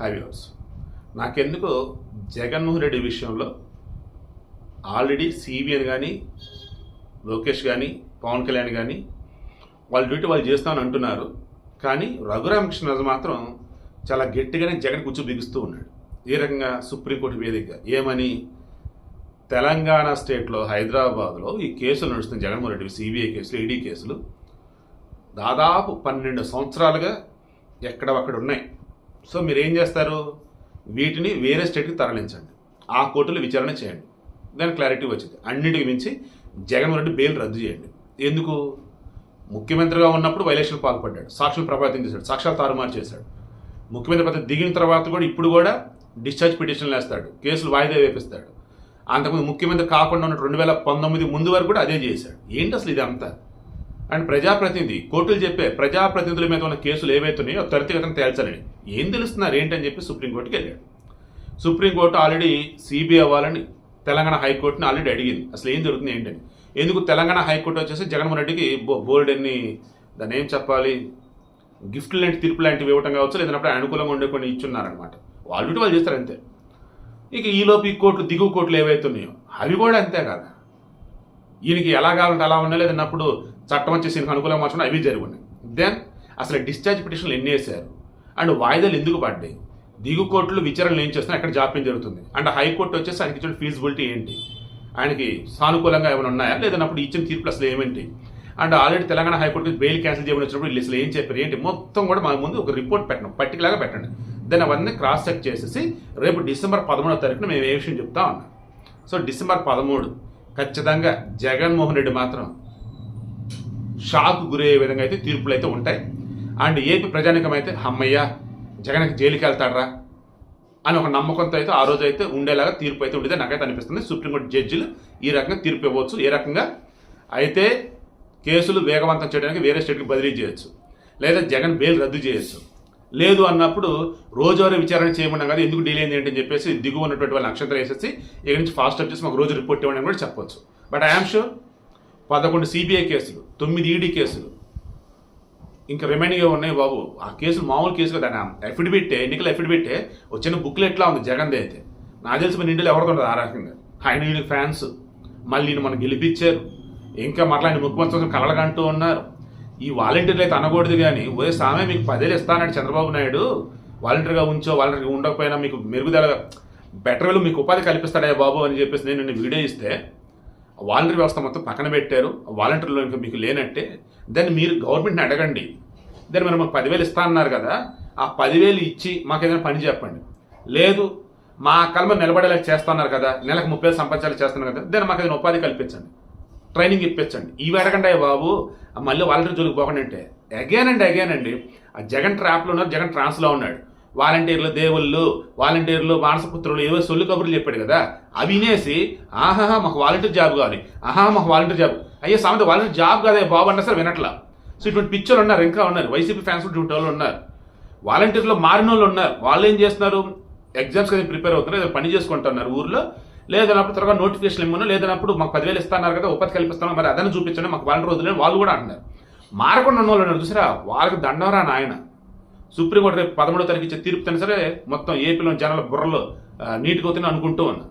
Highways నాకెందుకో జగన్మోహన్ రెడ్డి విషయంలో already CBN కానీ లోకేష్ కానీ పవన్ కళ్యాణ్ కానీ వాళ్ళ డ్యూటీ వాళ్ళు చేస్తామని అంటున్నారు. కానీ రఘురామకృష్ణ మాత్రం చాలా గట్టిగానే జగన్ కూర్చో బిగుస్తూ ఉన్నాడు. ఏ రకంగా సుప్రీంకోర్టు వేదికగా? ఏమని? తెలంగాణ స్టేట్లో హైదరాబాద్లో ఈ కేసులు నడుస్తుంది జగన్మోహన్ రెడ్డి సిబిఐ కేసులు ఈడీ కేసులు. దాదాపు పన్నెండు సంవత్సరాలుగా ఎక్కడ ఉన్నాయి. సో మీరు ఏం చేస్తారు? వీటిని వేరే స్టేట్కి తరలించండి. ఆ కోర్టులో విచారణ చేయండి. దాని క్లారిటీ వచ్చింది. అన్నింటికి మించి జగన్మోహన్ రెడ్డి బెయిల్ రద్దు చేయండి. ఎందుకు? ముఖ్యమంత్రిగా ఉన్నప్పుడు వైలేషన్ పాల్పడ్డాడు. సాక్షులు ప్రభావితం చేశాడు. సాక్ష్యాలు తారుమారు చేశాడు. ముఖ్యమంత్రి పదవి దిగిన తర్వాత కూడా ఇప్పుడు కూడా డిశ్చార్జ్ పిటిషన్లు వేస్తాడు. కేసులు వాయిదా వేపిస్తాడు. అంతకుముందు ముఖ్యమంత్రి కాకుండా ఉన్న రెండు వేల పంతొమ్మిది ముందు వరకు కూడా అదే చేశాడు. ఏంటి అసలు ఇది అండ్ ప్రజాప్రతినిధి కోర్టులు చెప్పే ప్రజాప్రతినిధుల మీద ఉన్న కేసులు ఏవైతున్నాయో త్వరితగతం తేల్చాలని. ఏం తెలుస్తున్నారు ఏంటని చెప్పి సుప్రీంకోర్టుకి వెళ్ళాడు. సుప్రీంకోర్టు ఆల్రెడీ సిబిఐ అవ్వాలని తెలంగాణ హైకోర్టుని ఆల్రెడీ అడిగింది. అసలు ఏం జరుగుతుంది ఏంటని ఎందుకు తెలంగాణ హైకోర్టు వచ్చేసి జగన్మోహన్ రెడ్డికి బో బోల్డ్ ఎన్ని దాన్ని ఏం చెప్పాలి గిఫ్ట్ లాంటి తీర్పు లాంటివి ఇవ్వటం కావచ్చు లేదన్నప్పుడు అనుకూలంగా ఉండే కొన్ని ఇచ్చున్నారనమాట వాళ్ళు వాళ్ళు చేస్తారు అంతే. ఇక ఈలోపు ఈ కోర్టులు దిగువ కోర్టులు ఏవైతున్నాయో అవి కూడా అంతే కదా. ఈయనకి ఎలా కావాలంటే అలా ఉన్నాయి లేదన్నప్పుడు చట్టం వచ్చేసి అనుకూలంగా మార్చడం అవి జరిగి ఉన్నాయి దెన్ అసలు డిశ్చార్జ్ పిటిషన్లు ఎన్ని వేశారు? అండ్ వాయిదాలు ఎందుకు పడ్డాయి? దిగు కోర్టులు విచారణలు ఏం చేస్తున్నా అక్కడ జాప్యం జరుగుతుంది. అండ్ హైకోర్టు వచ్చేసి ఆయనకి ఇచ్చిన ఫీజిబిలిటీ ఏంటి? ఆయనకి సానుకూలంగా ఏమైనా ఉన్నాయా? లేదన్నప్పుడు ఇచ్చిన తీర్పులు అసలు ఏమేంటి? And already Telangana high court bail cancel చేయమని వచ్చినప్పుడు వీళ్ళు అసలు ఏం చెప్పారు? ఏంటి? మొత్తం కూడా మన ముందు ఒక రిపోర్ట్ పెట్టండి పర్టికులర్గా పెట్టండి. దాన్ని అవన్నీ క్రాస్ చెక్ చేసేసి రేపు డిసెంబర్ పదమూడో తారీఖున మేము ఏ విషయం చెప్తా ఉన్నాం. సో డిసెంబర్ పదమూడు ఖచ్చితంగా జగన్మోహన్ రెడ్డి మాత్రం షాక్ గురయ్యే విధంగా అయితే తీర్పులు అయితే ఉంటాయి. అండ్ ఏపీ ప్రజానికం అయితే అమ్మయ్య జగన్కి జైలుకి వెళ్తాడరా అని ఒక నమ్మకంతో అయితే ఆ రోజు అయితే ఉండేలాగా తీర్పు అయితే ఉండేది నాకైతే అనిపిస్తుంది. సుప్రీంకోర్టు జడ్జిలు ఈ రకంగా తీర్పు ఇవ్వచ్చు. ఏ రకంగా? అయితే కేసులు వేగవంతం చేయడానికి వేరే స్టేట్కి బదిలీ చేయొచ్చు. లేదా జగన్ బెయిల్ రద్దు చేయొచ్చు. లేదు అన్నప్పుడు రోజువారీ విచారణ చేయమన్నాం కదా ఎందుకు డిలే అయింది ఏంటని చెప్పేసి దిగువ ఉన్నటువంటి వాళ్ళ నక్షత్రం వేసేసి ఇక్కడి నుంచి ఫాస్ట్ వచ్చేసి మాకు రోజు రిపోర్ట్ ఇవ్వండి అని కూడా చెప్పొచ్చు. బట్ ఐఎమ్ షూర్ పదకొండు సిబిఐ కేసులు తొమ్మిది ఈడీ కేసులు. ఇంకా రిమైనింగ్ ఉన్నాయి బాబు. ఆ కేసులు మామూలు కేసులు దాని ఎఫిడవిట్ ఎన్నికల ఎఫిడవిట్ ఒక చిన్న బుక్లెట్లా ఉంది జగన్ది అయితే. నాకు తెలిసి మన ఇండియాలో ఎవరితో ఉండదు ఆ రకంగా? ఆయన ఫ్యాన్స్ మళ్ళీ మనం గెలిపించారు. ఇంకా మరలా ఆయన ముఖ్యమంత్రి కలలగంటూ ఉన్నారు. ఈ వాలంటీర్లు అయితే అనకూడదు కానీ ఓ సామె మీకు పదేళ్ళు ఇస్తానంటే చంద్రబాబు నాయుడు. వాలంటీర్గా ఉంచో వాలంటీర్గా ఉండకపోయినా మీకు మెరుగుదల బెటర్ వేలు మీకు ఉపాధి కల్పిస్తాడే బాబు అని చెప్పేసి నేను నిన్న వీడియో ఇస్తే వాలంటీర్ వ్యవస్థ మొత్తం పక్కన పెట్టారు. వాలంటీర్లు ఇంకా మీకు లేనట్టే. దాన్ని మీరు గవర్నమెంట్ని అడగండి. దాన్ని మనం మాకు పదివేలు ఇస్తా అన్నారు కదా ఆ పదివేలు ఇచ్చి మాకు ఏదైనా పని చెప్పండి. లేదు మా కలమ నిలబడేలా చేస్తున్నారు కదా నెలకు ముప్పై వేలు సంపాదించాలి చేస్తున్నారు కదా దాన్ని మాకు ఏదైనా ఉపాధి కల్పించండి. ట్రైనింగ్ ఇప్పించండి. ఇవి అడగండి బాబు. మళ్ళీ వాలంటీర్ జోలికి పోకండి అంటే అగేన్ అండి అగేన్ అండి ఆ జగన్ ట్రాప్లో ఉన్నారు జగన్ ట్రాన్స్లో ఉన్నాడు. వాలంటీర్లు దేవుళ్ళు వాలంటీర్లు మానసపుత్రులు ఏవో సొల్లు కబుర్లు చెప్పాడు కదా. అవి వినేసి ఆహాహా మాకు వాలంటీర్ జాబ్ కావాలి. ఆహా మాకు వాలంటీర్ జాబ్. అయ్యే సామెత వాలంటీర్ జాబ్ కాదే బాబు అన్నా సరే వినట్లా. సో ఇటువంటి పిక్చర్లు ఉన్నారు ఇంకా ఉన్నారు. వైసీపీ ఫ్యాన్స్ ఇటువంటి వాళ్ళు ఉన్నారు. వాలంటీర్లో మారిన వాళ్ళు ఉన్నారు. వాళ్ళు ఏం చేస్తున్నారు? ఎగ్జామ్స్ కదా ప్రిపేర్ అవుతున్నారు ఏదో పని చేసుకుంటున్నారు ఊర్లో. లేదన్నప్పుడు త్వరగా నోటిఫికేషన్ ఇమ్మను లేదన్నప్పుడు మాకు పదివేలు ఇస్తున్నారు కదా ఉపాధి కల్పిస్తాను మరి అదని చూపించండి మాకు వాలంటీర్ వదిలేని వాళ్ళు కూడా అంటున్నారు. మారకుండా ఉన్న వాళ్ళు ఉన్నారు చూసారా? వాళ్ళకి దండవరా నాయన. సుప్రీంకోర్టు రేపు పదమూడో తారీఖు ఇచ్చే తీర్పు సరే మొత్తం ఏపీలో జనాల బుర్రలో నీటికి అవుతుంది అనుకుంటూ ఉన్నా.